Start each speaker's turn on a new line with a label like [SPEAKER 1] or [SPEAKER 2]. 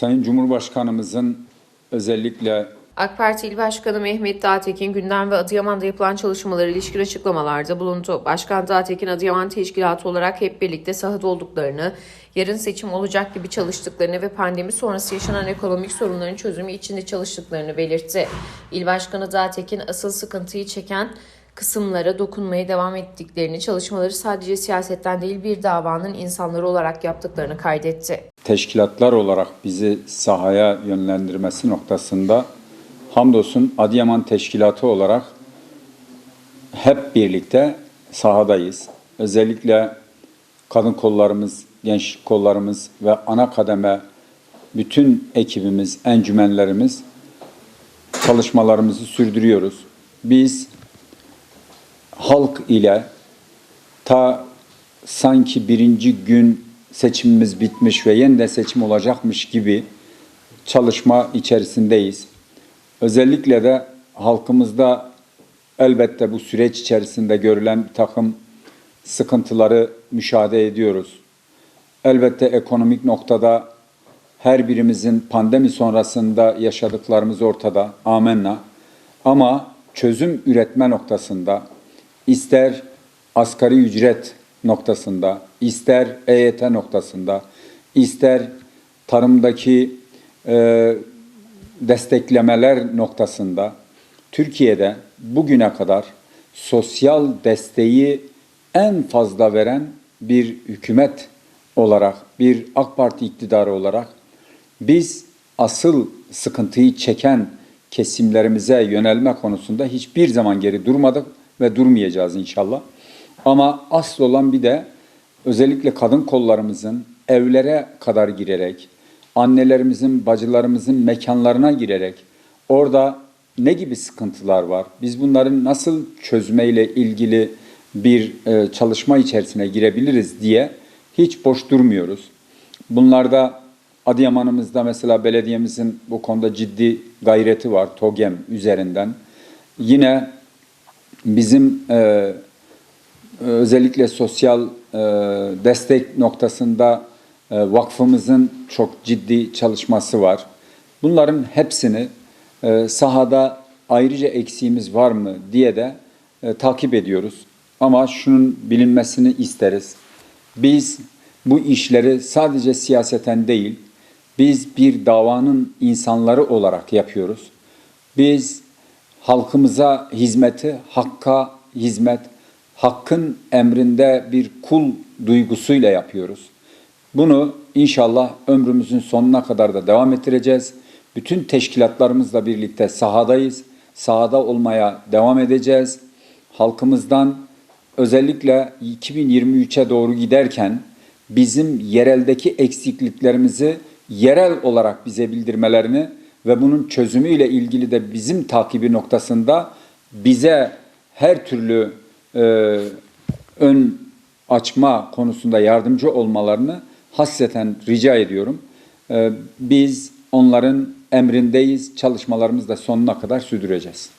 [SPEAKER 1] Sayın Cumhurbaşkanımızın özellikle
[SPEAKER 2] AK Parti İl Başkanı Mehmet Dağtekin gündem ve Adıyaman'da yapılan çalışmalara ilişkin açıklamalarda bulundu. Başkan Dağtekin Adıyaman Teşkilatı olarak hep birlikte sahada olduklarını, yarın seçim olacak gibi çalıştıklarını ve pandemi sonrası yaşanan ekonomik sorunların çözümü içinde çalıştıklarını belirtti. İl Başkanı Dağtekin asıl sıkıntıyı çeken kısımlara dokunmaya devam ettiklerini, çalışmaları sadece siyasetten değil bir davanın insanları olarak yaptıklarını kaydetti.
[SPEAKER 1] teşkilatlar olarak bizi sahaya yönlendirmesi noktasında hamdolsun Adıyaman Teşkilatı olarak hep birlikte sahadayız. Özellikle kadın kollarımız, gençlik kollarımız ve ana kademe bütün ekibimiz, encümenlerimiz çalışmalarımızı sürdürüyoruz. Biz halk ile ta sanki birinci gün seçimimiz bitmiş ve yeniden seçim olacakmış gibi çalışma içerisindeyiz. Özellikle de halkımızda elbette bu süreç içerisinde görülen bir takım sıkıntıları müşahede ediyoruz. Elbette ekonomik noktada her birimizin pandemi sonrasında yaşadıklarımız ortada. Amenna. Ama çözüm üretme noktasında ister asgari ücret noktasında, ister EYT noktasında, ister tarımdaki e, desteklemeler noktasında Türkiye'de bugüne kadar sosyal desteği en fazla veren bir hükümet olarak, bir AK Parti iktidarı olarak biz asıl sıkıntıyı çeken kesimlerimize yönelme konusunda hiçbir zaman geri durmadık ve durmayacağız inşallah. Ama asıl olan bir de özellikle kadın kollarımızın evlere kadar girerek, annelerimizin, bacılarımızın mekanlarına girerek orada ne gibi sıkıntılar var? Biz bunların nasıl çözmeyle ilgili bir e, çalışma içerisine girebiliriz diye hiç boş durmuyoruz. Bunlarda Adıyaman'ımızda mesela belediyemizin bu konuda ciddi gayreti var TOGEM üzerinden. Yine bizim e, özellikle sosyal e, destek noktasında e, vakfımızın çok ciddi çalışması var. Bunların hepsini e, sahada ayrıca eksiğimiz var mı diye de e, takip ediyoruz. Ama şunun bilinmesini isteriz. Biz bu işleri sadece siyaseten değil, biz bir davanın insanları olarak yapıyoruz. Biz halkımıza hizmeti, hakka hizmet, hakkın emrinde bir kul duygusuyla yapıyoruz. Bunu inşallah ömrümüzün sonuna kadar da devam ettireceğiz. Bütün teşkilatlarımızla birlikte sahadayız. Sahada olmaya devam edeceğiz. Halkımızdan özellikle 2023'e doğru giderken bizim yereldeki eksikliklerimizi yerel olarak bize bildirmelerini ve bunun çözümüyle ilgili de bizim takibi noktasında bize her türlü e, ön açma konusunda yardımcı olmalarını hasreten rica ediyorum. E, biz onların emrindeyiz, çalışmalarımızı da sonuna kadar sürdüreceğiz.